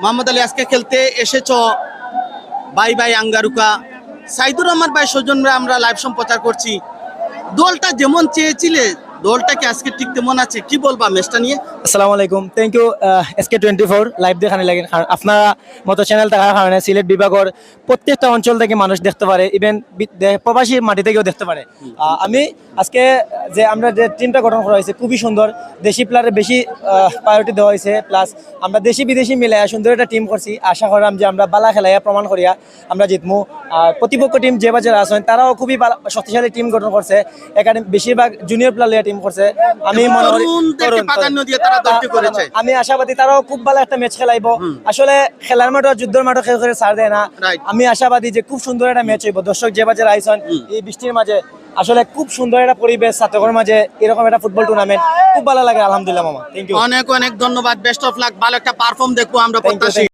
মোহাম্মদ আলী আজকে খেলতে এসেছ। বাই বাই আঙ্গারুকা। সাইদুর রহমান ভাই সৌজন্যে আমরা লাইভ সম্প্রচার করছি। দলটা যেমন চেয়েছিলে দলটা কি আজকে ঠিক তেমন আছে, কি বলবা ম্যাচটা নিয়ে? আসসালামু আলাইকুম। Thank you S K twenty four live দেখানি লাগে আপনারা মতো চ্যানেল থাকার কারণে সিলেট বিভাগের প্রত্যেকটা অঞ্চল থেকে মানুষ দেখতে পারে ইভেন প্রবাসী মাটি থেকেও দেখতে পারে। আমি আজকে যে আমরা যে টিমটা গঠন করা হয়েছে, খুবই সুন্দর। দেশি প্লেয়ারে বেশি প্রায়োরিটি দেওয়া হয়েছে। প্লাস আমরা দেশি বিদেশি মিলে সুন্দর একটা টিম করছি। আশা করলাম যে আমরা বালা খেলাইয়া প্রমাণ করিয়া আমরা জিতমু। আর প্রতিপক্ষ টিম যে বাজার আছেন, তারাও খুবই শক্তিশালী টিম গঠন করছে। এখানে বেশিরভাগ জুনিয়র প্লেয়ার টিম করছে। আমি মনে করি প্রাধান্য দিয়ে তারা দলটি করেছে। আমি আশাবাদী তারাও খুব ভালো একটা ম্যাচ খেলাইব। আসলে খেলার মাঠে যুদ্ধের মাঠে খেলে খেলে ছাড় দেয় না। আমি আশাবাদী যে খুব সুন্দর একটা ম্যাচ হইব। দর্শক যে বাজার আইসন এই বৃষ্টির মাঝে আসলে খুব সুন্দর একটা পরিবেশ ছাত্রকর মাঝে এরকম একটা ফুটবল টুর্নামেন্ট খুব ভালো লাগে আলহামদুলিল্লাহ মামা। থ্যাংক ইউ অনেক অনেক ধন্যবাদ। বেস্ট অফ লাক ভালো একটা পারফর্ম দেখব আমরা প্রত্যাশী